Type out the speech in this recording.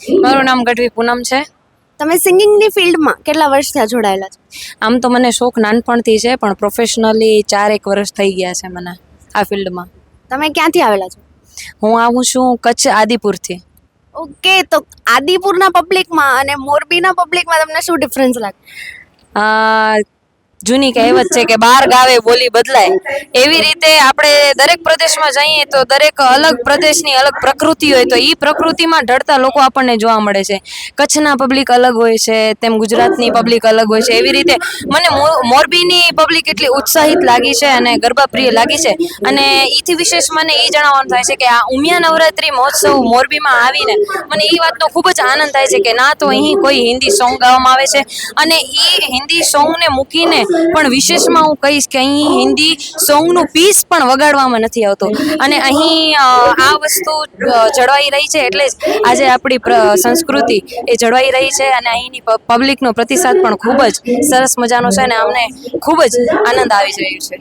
મારું નામ ગઢવી પૂનમ છે. તમે સિંગિંગની ફિલ્ડમાં કેટલા વર્ષ થયા જોડાયેલા છો? આમ તો મને શોખ નાનપણથી છે પણ પ્રોફેશનલી ચાર એક વર્ષ થઈ ગયા છે મને આ ફિલ્ડમાં. તમે ક્યાંથી આવેલા છો? હું આવું છું કચ્છ આદિપુરથી. ઓકે તો આદિપુરના પબ્લિકમાં અને મોરબીના પબ્લિકમાં તમને શું ડિફરન્સ લાગે? આ જૂની કહેવત છે કે બાર ગાવે બોલી બદલાય. એવી રીતે આપણે દરેક પ્રદેશમાં જઈએ તો દરેક અલગ પ્રદેશની અલગ પ્રકૃતિ હોય તો એ પ્રકૃતિમાં ઢળતા લોકો આપણને જોવા મળે છે. કચ્છના પબ્લિક અલગ હોય છે, તેમ ગુજરાતની પબ્લિક અલગ હોય છે. એવી રીતે મને મોરબીની પબ્લિક એટલી ઉત્સાહિત લાગી છે અને ગરબા પ્રિય લાગી છે. અને એથી વિશેષ મને એ જણાવવાનું થાય છે કે આ ઉમિયા નવરાત્રી મહોત્સવ મોરબીમાં આવીને મને એ વાતનો ખૂબ જ આનંદ થાય છે કે ના તો અહીં કોઈ હિન્દી સોંગ ગાવામાં આવે છે. અને એ હિન્દી સોંગને મૂકીને પણ વિશેષમાં હું કહીશ કે અહીં હિન્દી સોંગનું પીસ પણ વગાડવામાં નથી આવતો. અને અહીં આ વસ્તુ જળવાઈ રહી છે એટલે જ આજે આપણી સંસ્કૃતિ એ જળવાઈ રહી છે અને અહીંની પબ્લિકનો પ્રતિસાદ પણ ખૂબ જ સરસ મજાનો છે અને અમને ખૂબ જ આનંદ આવી રહ્યો છે.